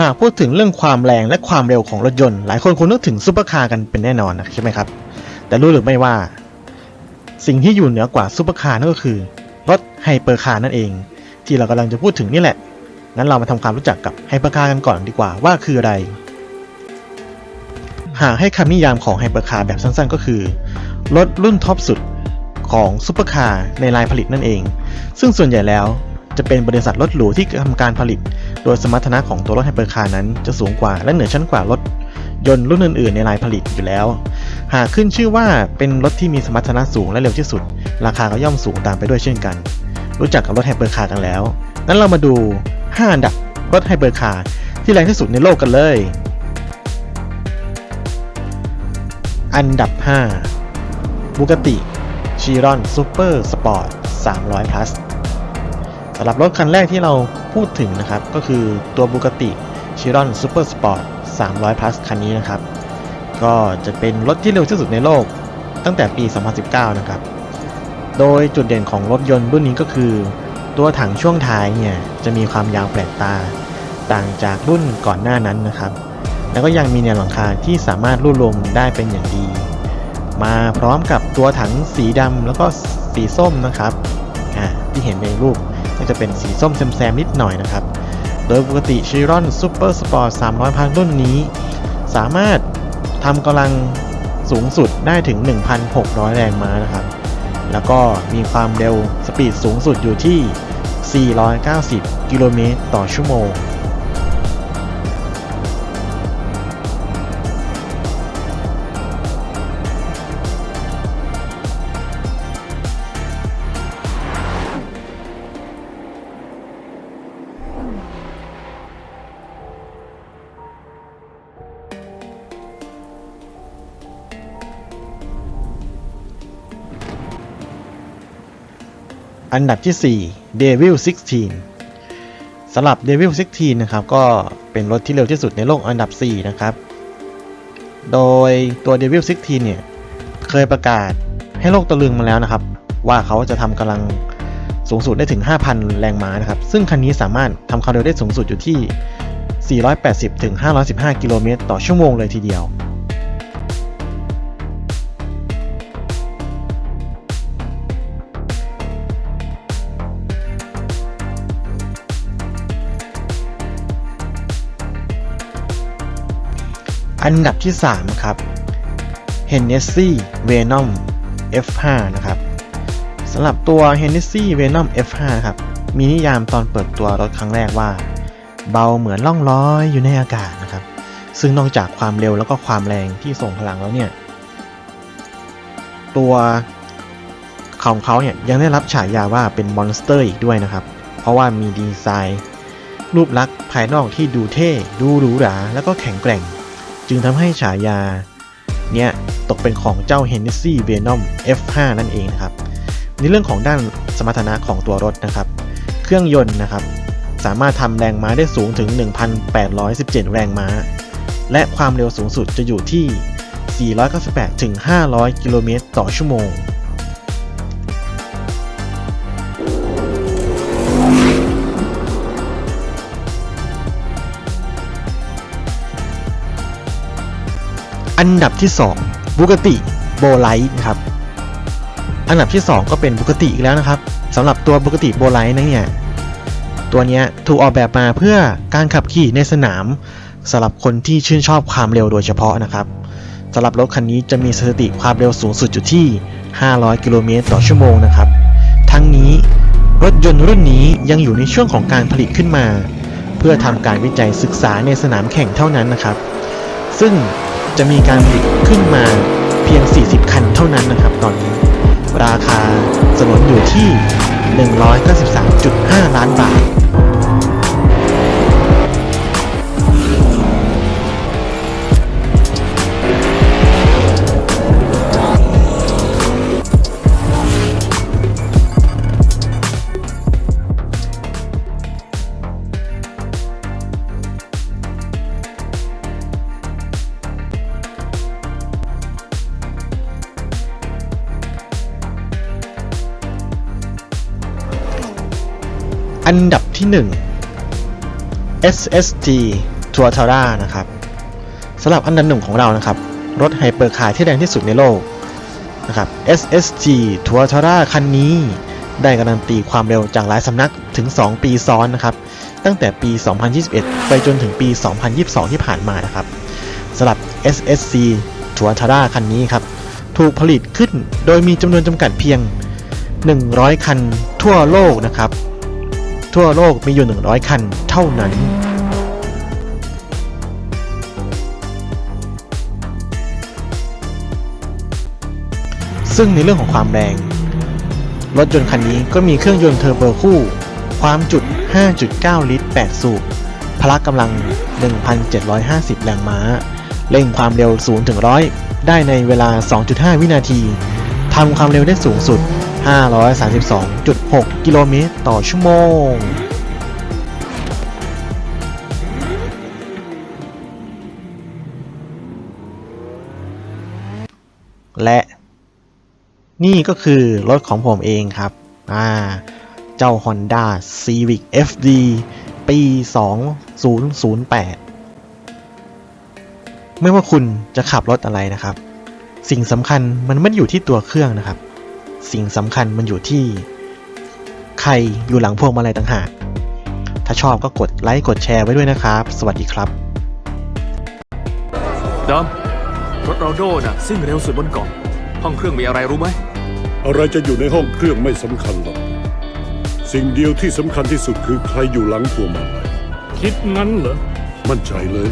หากพูดถึงเรื่องความแรงและความเร็วของรถยนต์ หลายคนคงนึกถึงซูเปอร์คาร์กันเป็นแน่นอนนะใช่ไหมครับ แต่รู้หรือไม่ว่า สิ่งที่อยู่เหนือกว่าซูเปอร์คาร์นั่นก็คือ รถไฮเปอร์คาร์นั่นเอง ที่เรากำลังจะพูดถึงนี่แหละ งั้นเรามาทำความรู้จักกับไฮเปอร์คาร์กันก่อนดีกว่าว่าคืออะไร หากให้คำนิยามของไฮเปอร์คาร์แบบสั้นๆ ก็คือ รถรุ่นท็อปสุดของซูเปอร์คาร์ในลายผลิตนั่นเอง ซึ่งส่วนใหญ่แล้ว จะเป็นบริษัทรถหรูที่ทำการผลิต โดยสมรรถนะของตัวรถไฮเปอร์คาร์นั้นจะสูงกว่าและเหนือชั้นกว่ารถยนต์รุ่นอื่นๆ ในลายผลิตอยู่แล้ว หากขึ้นชื่อว่าเป็นรถที่มีสมรรถนะสูงและเร็วที่สุด ราคาก็ย่อมสูงตามไปด้วยเช่นกัน รู้จักกับรถไฮเปอร์คาร์กันแล้วงั้นเรามาดู 5 อันดับรถไฮเปอร์คาร์ที่แรงที่สุดในโลกกันเลย อันดับ5บูกติชีรอนซูเปอร์สปอร์ต300 plus สำหรับรถคันแรกที่เราพูดถึงนะครับ ก็คือตัวบูกติชีรอนซูเปอร์สปอร์ต300 plus คันนี้นะครับ ก็จะเป็นรถที่เร็วที่สุดในโลกตั้งแต่ปี 2019 นะครับ โดยจุดเด่นของรถยนต์รุ่นนี้ก็คือ ตัวถังช่วงท้ายเนี่ยจะมีความยาวแปลกตา ต่างจากรุ่นก่อนหน้านั้นนะครับ แล้วก็ยังมีแนวหลังคาที่สามารถรูดลมได้เป็นอย่างดี มาพร้อมกับตัวถังสีดำแล้วก็สีส้มนะครับ อ่าที่เห็นในรูป ก็จะเป็นสีส้มแซมๆนิดหน่อยนะครับ โดยปกติชิรอนซูเปอร์สปอร์ต300 พันรุ่นนี้ สามารถทำกำลังสูงสุดได้ถึง 1,600 แรงม้านะครับ แล้วก็มีความเร็วสปีดสูงสุดอยู่ที่ 490 กิโลเมตรต่อชั่วโมง อันดับที่ 4 Devil 16สำหรับ Devil 16 นะครับ ก็เป็นรถที่เร็วที่สุดในโลกอันดับ 4 นะครับ โดยตัว Devil 16 เนี่ย เคยประกาศให้โลกตะลึงมาแล้วนะครับ ว่าเขาจะทำกำลังสูงสุดได้ถึง 5,000 แรงม้านะครับ ซึ่งคันนี้สามารถทำความเร็วได้สูงสุดอยู่ที่ 480ถึง515 กิโลเมตรต่อชั่วโมงเลยทีเดียว อันดับที่ 3 ครับ Hennessy Venom F5 นะครับสำหรับตัว Hennessy Venom F5 ครับ มีนิยามตอนเปิดตัวรถครั้งแรกว่า เบาเหมือนล่องลอยอยู่ในอากาศนะครับ ซึ่งนอกจากความเร็วแล้วก็ความแรงที่ส่งพลังแล้วเนี่ย ตัวของเขาเนี่ยยังได้รับฉายาว่าเป็นมอนสเตอร์อีกด้วยนะครับ เพราะว่ามีดีไซน์ รูปลักษณ์ภายนอกที่ดูเท่ ดูหรูหรา แล้วก็แข็งแกร่ง จึงทำให้ฉายาเนี่ยตกเป็นของเจ้า Hennessy Venom F5 นั่นเองนะครับ ในเรื่องของด้านสมรรถนะของตัวรถนะครับ เครื่องยนต์นะครับ สามารถทำแรงม้าได้สูงถึง 1,817 แรงม้า และความเร็วสูงสุดจะอยู่ที่ 498 ถึง 500 กิโลเมตรต่อชั่วโมง อันดับที่2 b u g a t t i b o l i g h t นะครับ อันดับที่ 2 ก็เป็น b u g a t t i อีกแล้วนะครับสำหรับตัว b u g a t t i b o l i g h t นะเนี่ยตัวนี้ถูกออกแบบมาเพื่อการขับขี่ในสนามสำหรับคนที่ชื่นชอบความเร็วโดยเฉพาะนะครับสำหรับรถคันนี้จะมีสถิติความเร็วสูงสุดอยู่ที่ 500 กิโลเมตรต่อชั่วโมงนะครับ ทั้งนี้รถยนต์รุ่นนี้ยังอยู่ในช่วงของการผลิตขึ้นมา เพื่อทำการวิจัยศึกษาในสนามแข่งเท่านั้นนะครับ ซึ่ง จะมีการผลิตขึ้นมาเพียง 40 คันเท่านั้นนะครับตอนนี้ ราคาสนนอยู่ที่ 193.5 ล้านบาท อันดับที่ 1 SSG ทัวร์ทาร่านะครับสำหรับอันดับหนึ่งของเรานะครับ รถไฮเปอร์คาร์ที่แรงที่สุดในโลกนะครับ SSG ทัวร์ทาร่าคันนี้ได้การันตีความเร็วจากหลายสำนักถึง 2 ปีซ้อนนะครับ ตั้งแต่ปี 2021 ไปจนถึงปี 2022 ที่ผ่านมานะครับสำหรับ SSC ทัวร์ทาร่าคันนี้ครับ ถูกผลิตขึ้นโดยมีจำนวนจำกัดเพียง 100 คันทั่วโลกนะครับ ทั่วโลกมีอยู่ 100 คันเท่านั้นซึ่งในเรื่องของความแรง รถยนต์คันนี้ก็มีเครื่องยนต์เทอร์โบคู่ ความจุด5.9 ลิตร 8 สูบ พละกำลัง 1,750 แรงม้า เร่งความเร็ว0ถึง100 ได้ในเวลา 2.5 วินาที ทำความเร็วได้สูงสุด 532.6 กิโลเมตรต่อชั่วโมง และนี่ก็คือรถของผมเองครับ อ่า เจ้า Honda Civic FD ปี 2008 ไม่ว่าคุณจะขับรถอะไรนะครับ สิ่งสำคัญมันไม่อยู่ที่ตัวเครื่องนะครับ สิ่งสำคัญมันอยู่ที่ ใครอยู่หลังพวงมาลัยต่างหาก ถ้าชอบก็กดไลค์กดแชร์ไว้ด้วยนะครับ สวัสดีครับดำรถเราโดน่ะซิ่งเร็วสุดบนเกาะห้องเครื่องมีอะไรรู้ไหม อะไรจะอยู่ในห้องเครื่องไม่สำคัญหรอก สิ่งเดียวที่สำคัญที่สุดคือใครอยู่หลังพวงมาลัยคิดงั้นเหรอ มั่นใจเลย